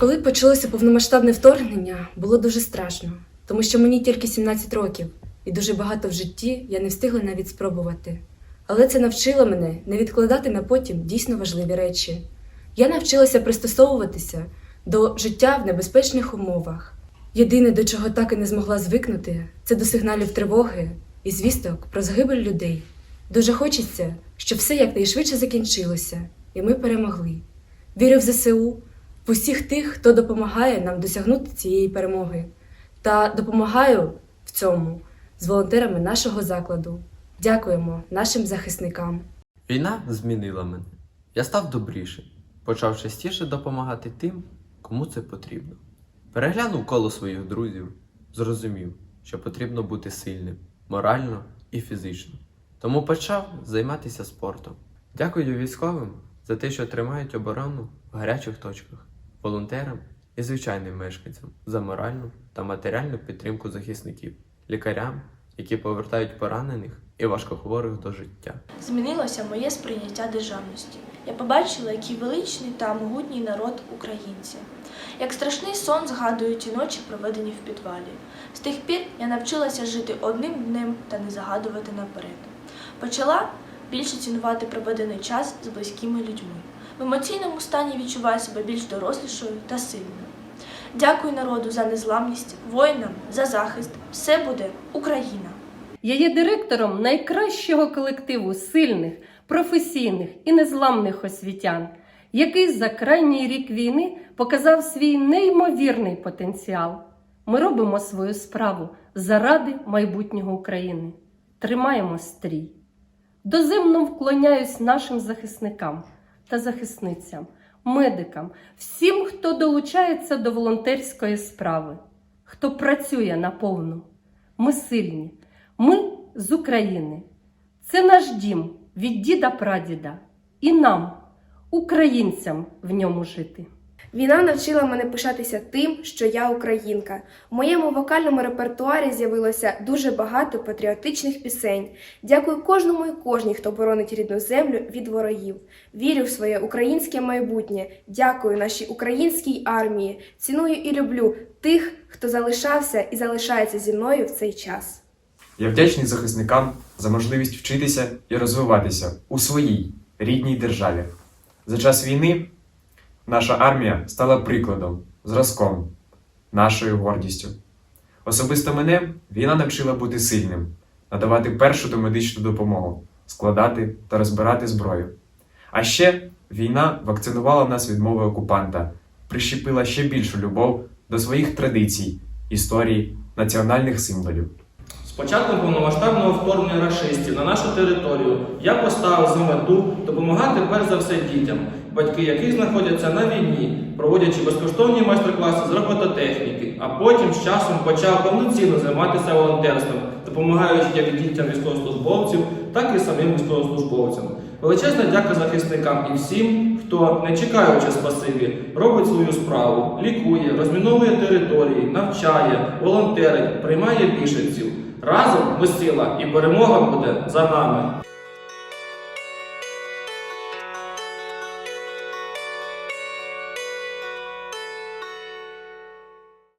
Коли почалося повномасштабне вторгнення, було дуже страшно, тому що мені тільки 17 років, і дуже багато в житті я не встигла навіть спробувати. Але це навчило мене не відкладати на потім дійсно важливі речі. Я навчилася пристосовуватися до життя в небезпечних умовах. Єдине, до чого так і не змогла звикнути, це до сигналів тривоги і звісток про загибель людей. Дуже хочеться, щоб все якнайшвидше закінчилося, і ми перемогли. Вірю в ЗСУ, усіх тих, хто допомагає нам досягнути цієї перемоги, та допомагаю в цьому з волонтерами нашого закладу. Дякуємо нашим захисникам. Війна змінила мене. Я став добрішим, почав частіше допомагати тим, кому це потрібно. Переглянув коло своїх друзів, зрозумів, що потрібно бути сильним, морально і фізично. Тому почав займатися спортом. Дякую військовим за те, що тримають оборону в гарячих точках, волонтерам і звичайним мешканцям за моральну та матеріальну підтримку захисників, лікарям, які повертають поранених і важкохворих до життя. Змінилося моє сприйняття державності. Я побачила, який величний та могутній народ українці. Як страшний сон згадую ті ночі, проведені в підвалі. З тих пір я навчилася жити одним днем та не загадувати наперед. Почала більше цінувати проведений час з близькими людьми. В емоційному стані відчуваю себе більш дорослішою та сильною. Дякую народу за незламність, воїнам за захист. Все буде Україна! Я є директором найкращого колективу сильних, професійних і незламних освітян, який за крайній рік війни показав свій неймовірний потенціал. Ми робимо свою справу заради майбутнього України. Тримаємо стрій. Доземно вклоняюсь нашим захисникам та захисницям, медикам, всім, хто долучається до волонтерської справи, хто працює наповну. Ми сильні. Ми з України. Це наш дім від діда прадіда. І нам, українцям, в ньому жити. Війна навчила мене пишатися тим, що я українка. В моєму вокальному репертуарі з'явилося дуже багато патріотичних пісень. Дякую кожному і кожній, хто боронить рідну землю від ворогів. Вірю в своє українське майбутнє. Дякую нашій українській армії. Ціную і люблю тих, хто залишався і залишається зі мною в цей час. Я вдячний захисникам за можливість вчитися і розвиватися у своїй рідній державі. За час війни наша армія стала прикладом, зразком, нашою гордістю. Особисто мене війна навчила бути сильним, надавати першу домедичну допомогу, складати та розбирати зброю. А ще війна вакцинувала нас від мови окупанта, прищепила ще більшу любов до своїх традицій, історії, національних символів. З початком повномасштабного вторгнення рашистів на нашу територію я поставив за мету допомагати перш за все дітям, батьки яких знаходяться на війні, проводячи безкоштовні майстер-класи з робототехніки, а потім з часом почав повноцінно займатися волонтерством, допомагаючи як дітям військовослужбовців, так і самим військовослужбовцям. Величезна дяка захисникам і всім, хто, не чекаючи спасибі, робить свою справу, лікує, розміновує території, навчає, волонтерить, приймає біженців. Разом ми сила і перемога буде за нами.